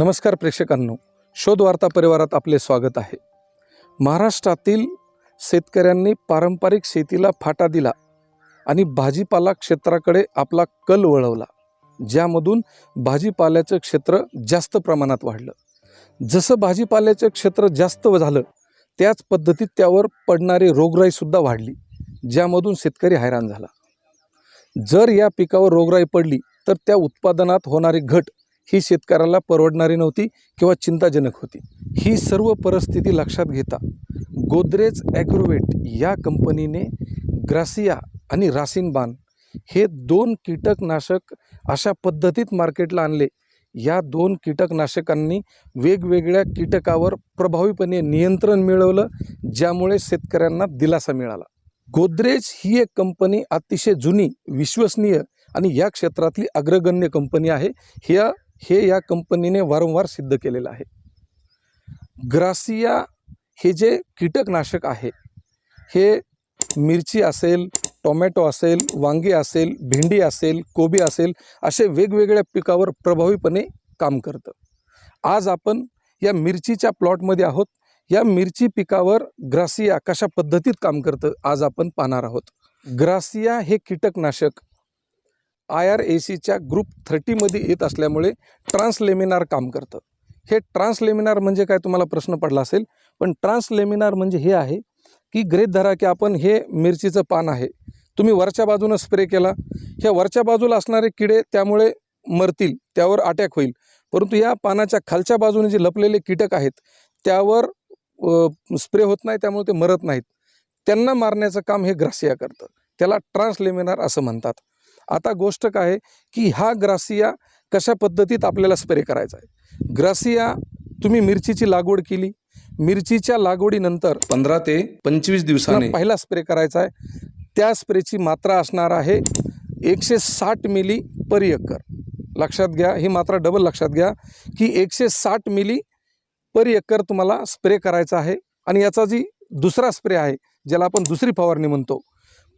नमस्कार प्रेक्षकांनो. शोधवार्ता परिवारात आपले स्वागत आहे. महाराष्ट्रातील शेतकऱ्यांनी पारंपरिक शेतीला फाटा दिला आणि भाजीपाला क्षेत्राकडे आपला कल वळवला ज्यामधून भाजीपाल्याचं क्षेत्र जास्त प्रमाणात वाढलं. जसं भाजीपाल्याचं क्षेत्र जास्त झालं त्याच पद्धतीत त्यावर पडणारी रोगराईसुद्धा वाढली ज्यामधून शेतकरी हैराण झाला. जर या पिकावर रोगराई पडली तर त्या उत्पादनात होणारी घट ही शेतकऱ्याला परवडणारी नव्हती किंवा चिंताजनक होती. ही सर्व परिस्थिती लक्षात घेता गोदरेज ॲग्रोवेट या कंपनीने ग्रासिया आणि रासिनबान हे दोन कीटकनाशक अशा पद्धतीत मार्केटला आणले. या दोन कीटकनाशकांनी वेगवेगळ्या कीटकावर प्रभावीपणे नियंत्रण मिळवलं ज्यामुळे शेतकऱ्यांना दिलासा मिळाला. गोदरेज ही एक कंपनी अतिशय जुनी विश्वसनीय आणि या क्षेत्रातली अग्रगण्य कंपनी आहे. ह्या हे या कंपनीने वारंवार सिद्ध केलेलं आहे. ग्रासिया हे जे कीटकनाशक आहे हे मिरची असेल टोमॅटो असेल वांगी असेल भेंडी असेल कोबी असेल असे वेगवेगळ्या पिकावर प्रभावीपणे काम करतं. आज आपण या मिरचीच्या प्लॉटमध्ये आहोत. या मिरची पिकावर ग्रासिया कशा पद्धतीत काम करतं आज आपण पाहणार आहोत. ग्रासिया हे कीटकनाशक आय आर ए सीच्या ग्रुप थर्टीमध्ये येत असल्यामुळे ट्रान्सलेमिनार काम करतं. हे ट्रान्सलेमिनार म्हणजे काय तुम्हाला प्रश्न पडला असेल. पण ट्रान्सलेमिनार म्हणजे हे आहे की ग्रेत धरा की आपण हे मिरचीचं पान आहे. तुम्ही वरच्या बाजूनं स्प्रे केला. ह्या वरच्या बाजूला असणारे किडे त्यामुळे मरतील त्यावर अटॅक होईल. परंतु या पानाच्या खालच्या बाजूने जे लपलेले कीटक आहेत त्यावर स्प्रे होत नाही त्यामुळे ते मरत नाहीत. त्यांना मारण्याचं काम हे ग्रासिया करतं. त्याला ट्रान्सलेमिनार असं म्हणतात. आता गोष्ट काय की हा ग्रासिया कशा पद्धतीत आपल्याला स्प्रे करायचा आहे? ग्रासिया तुम्ही मिरचीची लागवड केली. मिरचीच्या लागवडीनंतर पंधरा ते पंचवीस दिवसाने. पहिला स्प्रे करायचा आहे. त्या स्प्रेची मात्रा असणार आहे एकशे साठ मिली पर एकर. लक्षात घ्या ही मात्रा डबल लक्षात घ्या की एकशे साठ मिली पर एकर तुम्हाला स्प्रे करायचा आहे. आणि याचा जी दुसरा स्प्रे आहे ज्याला आपण दुसरी फवारणी म्हणतो.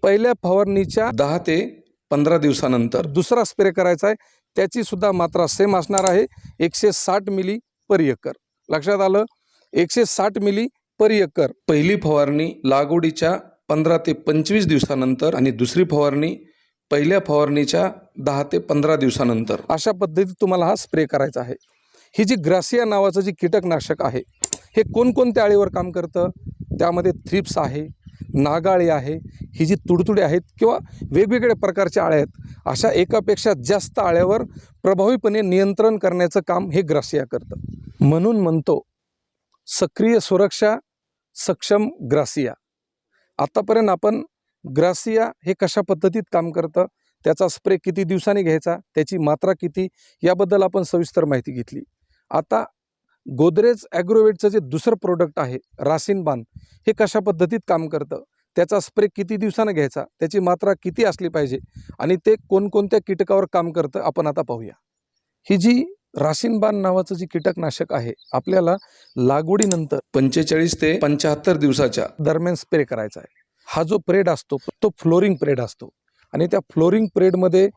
पहिल्या फवारणीच्या दहा ते पंधरा दिवसानंतर. दुसरा स्प्रे करायचा आहे. त्याची सुद्धा मात्रा सेम असणार आहे. एकशे साठ मिली पर एकर. लक्षात आलं? एकशे साठ मिली पर एकर. पहिली फवारणी लागवडीच्या पंधरा ते पंचवीस दिवसानंतर आणि दुसरी फवारणी पहिल्या फवारणीच्या दहा ते पंधरा दिवसानंतर. अशा पद्धतीत तुम्हाला हा स्प्रे करायचा आहे. ही जी ग्रासिया नावाचं जे कीटकनाशक आहे हे कोणकोणत्या आळीवर काम करतं? त्यामध्ये थ्रिप्स आहे नागाळी आहे ही जी तुडतुडे आहेत किंवा वेगवेगळ्या प्रकारच्या आळ्या आहेत अशा एकापेक्षा जास्त आळ्यावर प्रभावीपणे नियंत्रण करण्याचं काम हे ग्रासिया करतं. म्हणून म्हणतो सक्रिय सुरक्षा सक्षम ग्रासिया आतापर्यंत आपण ग्रासिया हे कशा पद्धतीत काम करतं त्याचा स्प्रे किती दिवसांनी घ्यायचा त्याची मात्रा किती याबद्दल आपण सविस्तर माहिती घेतली. आता गोदरेज ॲग्रोवेटचं जे दुसरं प्रोडक्ट आहे रासिनबान हे कशा पद्धतीत काम करतं? त्याचा स्प्रे किती दिवसानं घ्यायचा? त्याची मात्रा किती असली पाहिजे? आणि ते कोणकोणत्या कीटकावर काम करतं? आपण आता पाहूया. ही जी रासिनबान नावाचं जे कीटकनाशक आहे आपल्याला लागवडीनंतर पंचेचाळीस ते पंच्याहत्तर दिवसाच्या दरम्यान स्प्रे करायचा आहे. हा जो प्रेड असतो तो फ्लोरिंग प्रेड असतो. आणि त्या फ्लोरिंग प्रेडमध्ये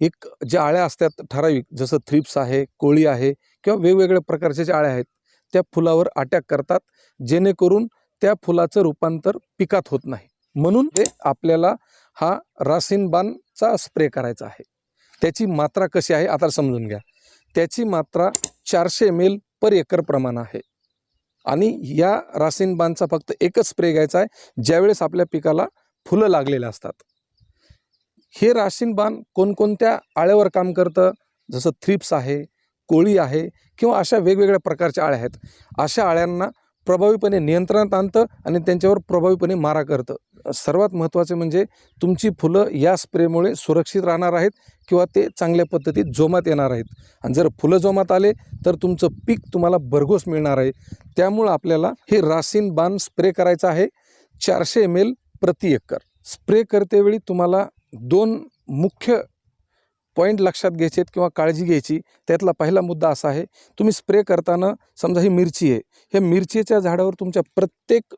एक ज्या आळ्या असतात ठराविक जसं थ्रिप्स आहे कोळी आहे किंवा वेगवेगळ्या प्रकारच्या ज्या आळ्या आहेत त्या फुलावर अटॅक करतात जेणेकरून त्या फुलाचं रूपांतर पिकात होत नाही. म्हणून ते आपल्याला हा रासिनबानचा स्प्रे करायचा आहे. त्याची मात्रा कशी आहे आता समजून घ्या. त्याची मात्रा चारशे एम एल पर एकर प्रमाण आहे. आणि या रासिनबानचा फक्त एकच स्प्रे घ्यायचा आहे ज्यावेळेस आपल्या पिकाला फुलं लागलेले असतात. हे राशिनबान कोणकोणत्या आळ्यावर काम करतं? जसं थ्रिप्स आहे कोळी आहे किंवा अशा वेगवेगळ्या प्रकारच्या आळ्या आहेत. अशा आळ्यांना प्रभावीपणे नियंत्रणात आणतं आणि त्यांच्यावर प्रभावीपणे मारा करतं. सर्वात महत्त्वाचे म्हणजे तुमची फुलं या स्प्रेमुळे सुरक्षित राहणार आहेत किंवा ते चांगल्या पद्धतीत जोमात येणार आहेत. आणि जर फुलं जोमात आले तर तुमचं पीक तुम्हाला भरघोस मिळणार आहे. त्यामुळं आपल्याला हे रासिन बाण स्प्रे करायचं आहे. चारशे एम एल प्रति एकर. स्प्रे करतेवेळी तुम्हाला दोन मुख्य पॉईंट लक्षात घ्यायचे आहेत किंवा काळजी घ्यायची त्यातला पहिला मुद्दा असा आहे तुम्ही स्प्रे करताना समजा ही मिरची आहे हे मिरचीच्या झाडावर तुमच्या प्रत्येक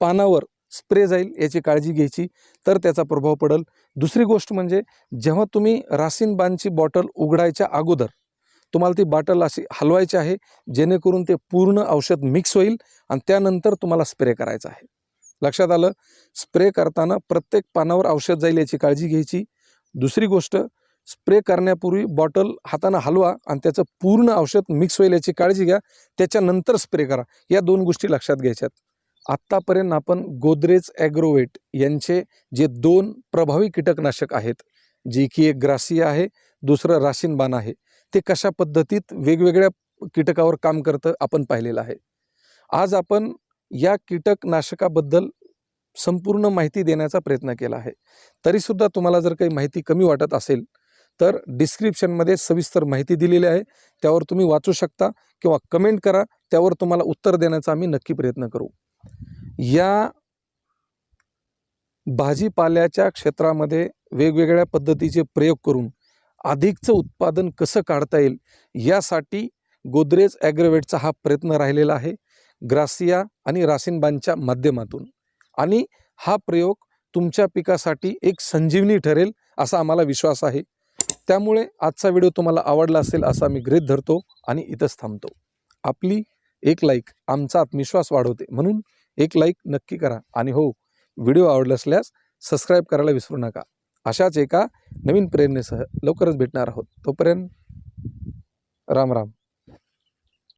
पानावर स्प्रे जाईल याची काळजी घ्यायची तर त्याचा प्रभाव पडेल. दुसरी गोष्ट म्हणजे जेव्हा तुम्ही रासिन बानची बॉटल उघडायच्या अगोदर तुम्हाला ती बाटल अशी हलवायची आहे जेणेकरून ते पूर्ण औषध मिक्स होईल आणि त्यानंतर तुम्हाला स्प्रे करायचं आहे. लक्षात आलं? स्प्रे करताना प्रत्येक पानावर औषध जाईल याची काळजी घ्यायची. दुसरी गोष्ट स्प्रे करण्यापूर्वी बॉटल हातानं हलवा आणि त्याचं पूर्ण औषध मिक्स होईल याची काळजी घ्या. त्याच्यानंतर स्प्रे करा. या दोन गोष्टी लक्षात घ्यायच्यात. आत्तापर्यंत आपण गोदरेज ॲग्रोवेट यांचे जे दोन प्रभावी कीटकनाशक आहेत जी की एक ग्रासिया आहे दुसरं राशीनबाण आहे ते कशा पद्धतीत वेगवेगळ्या कीटकावर काम करतं आपण पाहिलेलं आहे. आज आपण या कीटकनाशकाबद्दल संपूर्ण माहिती देण्याचा प्रयत्न केला आहे. तरीसुद्धा तुम्हाला जर काही माहिती कमी वाटत असेल तर डिस्क्रिप्शनमध्ये सविस्तर माहिती दिलेली आहे. त्यावर तुम्ही वाचू शकता किंवा कमेंट करा. त्यावर तुम्हाला उत्तर देण्याचा आम्ही नक्की प्रयत्न करू. या भाजीपाल्याच्या क्षेत्रामध्ये वेगवेगळ्या पद्धतीचे प्रयोग करून अधिकचं उत्पादन कसं काढता येईल यासाठी गोदरेज ॲग्रोवेटचा हा प्रयत्न राहिलेला आहे. ग्रासिया आणि रासिनबांच्या माध्यमातून. आणि हा प्रयोग तुमच्या पिकासाठी एक संजीवनी ठरेल असा आम्हाला विश्वास आहे. त्यामुळे आजचा व्हिडिओ तुम्हाला आवडला असेल असा मी गृहीत धरतो आणि इथंच थांबतो. आपली एक लाईक आमचा आत्मविश्वास वाढवते म्हणून एक लाईक नक्की करा आणि हो व्हिडिओ आवडला असल्यास सबस्क्राईब करायला विसरू नका. अशाच एका नवीन प्रेरणेसह लवकरच भेटणार आहोत. तोपर्यंत राम राम.